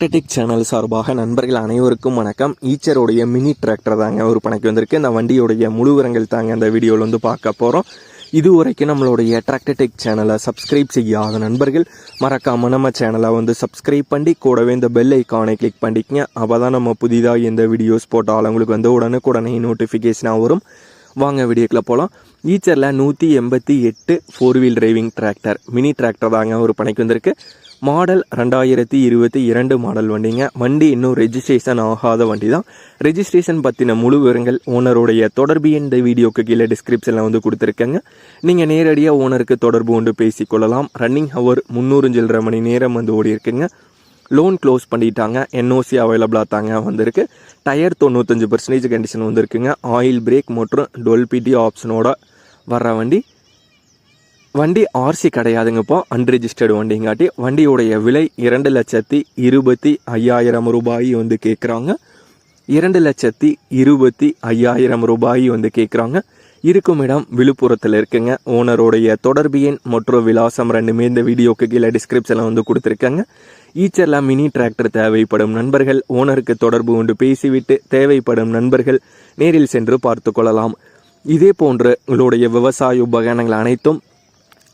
Tractor Tech channel சார்பாக நண்பர்கள் அனைவருக்கும் வணக்கம். ஈச்சருடைய மினி டிராக்டர் தாங்க ஒரு பணிக்கு வந்திருக்கு. இந்த வண்டியுடைய முழு விவரங்கள் தாங்க இந்த வீடியோவில் வந்து பார்க்க போகிறோம் இது வரைக்கும் நம்மளுடைய டிராக்டர்டெக் சேனலை சப்ஸ்கிரைப் செய்யாத நண்பர்கள் மறக்காமல் நம்ம சேனலை வந்து சப்ஸ்கிரைப் பண்ணி கூடவே இந்த பெல் ஐக்கானை கிளிக் பண்ணிக்கங்க. அப்போ தான் நம்ம புதிதாக எந்த வீடியோஸ் போட்டாலும் உங்களுக்கு வந்து உடனுக்குடனே நோட்டிஃபிகேஷனாக வரும். வாங்க வீடியோக்குள்ள போகலாம் ஈச்சரில் நூற்றி எண்பத்தி எட்டு four wheel driving tractor mini tractor தாங்க ஒரு பணிக்கு வந்திருக்கு. மாடல் ரெண்டாயிரத்தி இருபத்தி இரண்டு மாடல் வண்டிங்க. வண்டி இன்னும் ரெஜிஸ்ட்ரேஷன் ஆகாத வண்டி தான் ரெஜிஸ்ட்ரேஷன் பற்றின முழு விவரங்கள் ஓனருடைய தொடர்பு இந்த வீடியோக்கு கீழே டிஸ்கிரிப்ஷனில் வந்து கொடுத்துருக்கேங்க. நீங்கள் நேரடியாக ஓனருக்கு தொடர்பு கொண்டு பேசிக்கொள்ளலாம் ரன்னிங் ஹவர் முந்நூறு சில்லரை மணி நேரம் வந்து ஓடி இருக்குங்க லோன் க்ளோஸ் பண்ணிட்டாங்க என்ஓசி அவைலபிளாக தாங்க வந்திருக்கு. டயர் தொண்ணூத்தஞ்சு பர்சன்டேஜ் கண்டிஷன் வந்திருக்குங்க. ஆயில் பிரேக் மற்றும் டுவெல் பிடி ஆப்ஷனோட வர்ற வண்டி. வண்டி ஆர்சி கிடையாதுங்க இப்போ. அன்ரிஜிஸ்டர்டு வண்டிங்காட்டி. வண்டியுடைய விலை இரண்டு லட்சத்தி இருபத்தி ஐயாயிரம் ரூபாய் வந்து கேட்குறாங்க இரண்டு லட்சத்தி இருபத்தி ஐயாயிரம் ரூபாய் வந்து கேட்குறாங்க இருக்கும் இடம் விழுப்புரத்தில் இருக்குங்க. ஓனருடைய தொடர்பு எண் மற்றும் விலாசம் ரெண்டுமே இந்த வீடியோக்கு கீழே டிஸ்கிரிப்ஷனில் வந்து கொடுத்துருக்காங்க. ஈச்சர்லாம் மினி டிராக்டர் தேவைப்படும் நண்பர்கள் ஓனருக்கு தொடர்பு கொண்டு பேசிவிட்டு தேவைப்படும் நண்பர்கள் நேரில் சென்று பார்த்து கொள்ளலாம். இதே போன்று உங்களுடைய விவசாய உபகரணங்கள் அனைத்தும்